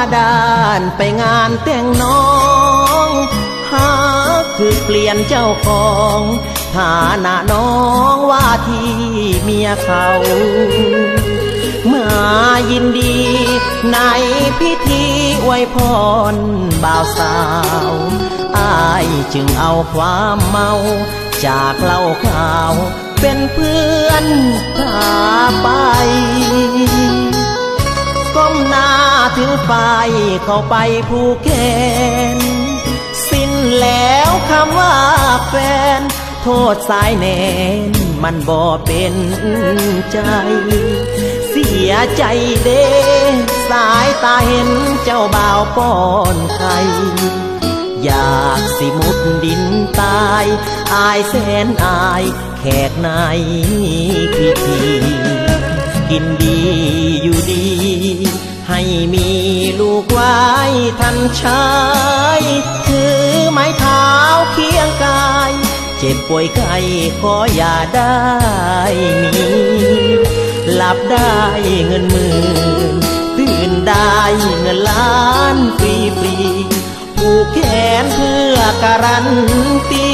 านไปงานแต่งน้องหาคือเปลี่ยนเจ้าของฐานะน้องว่าที่เมียเขามายินดีในพิธีอวพรบ่าวสาวอายจึงเอาความเมาจากเหล้าข่าวเป็นเพื่อนพาไป ถือไฟเข้าไปผูกแขนสิ้นแล้วคำว่าแฟน โทษสายแนนมันบ่เป็นใจ เสียใจเด้ สายตาเห็นเจ้าบ่าวป้อนไข่อยากสิมุดดินตาย อายแสนอายแขกในพิธี กินดี ว้ทันชายถือไม้เท้าเคียงกาย เจ็บป่วยไข้ขออย่าได้มีหลับได้เงินหมื่นตื่นได้เงินล้านฟรีฟรีผูกแขนเพื่อการันตี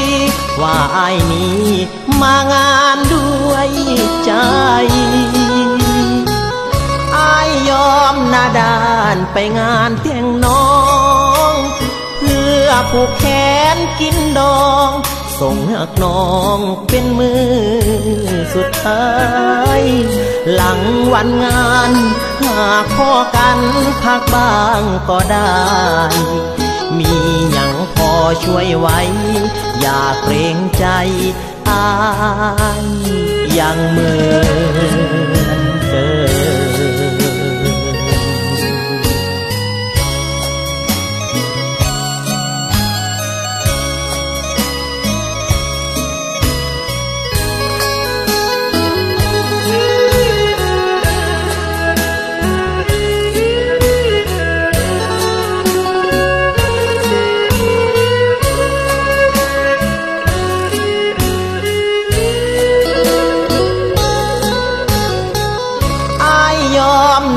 ว่าไอ้นี้มางานด้วยใจไอายอมหน้าดานไปงานเตียงน้อง ผูกแขนกินดอง ส่งหักน้องเป็นมือสุดท้าย หลังวันงาน หากพอกันพักบ้างก็ได้ มีหยังพอช่วยไว้ อย่าเกรงใจอายยังเมือ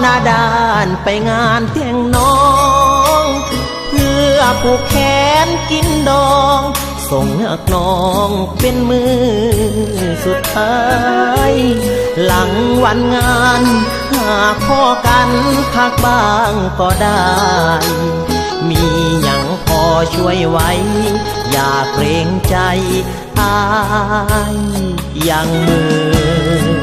นาด้านไปงานเตียงน้อง เพื่อผูกแขนกินดอง ส่งหักน้องเป็นมือสุดท้าย หลังวันงาน หากพอกันพักบ้างก็ได้ มีหยังพอช่วยไว้ อย่าเกรงใจอายยังมือ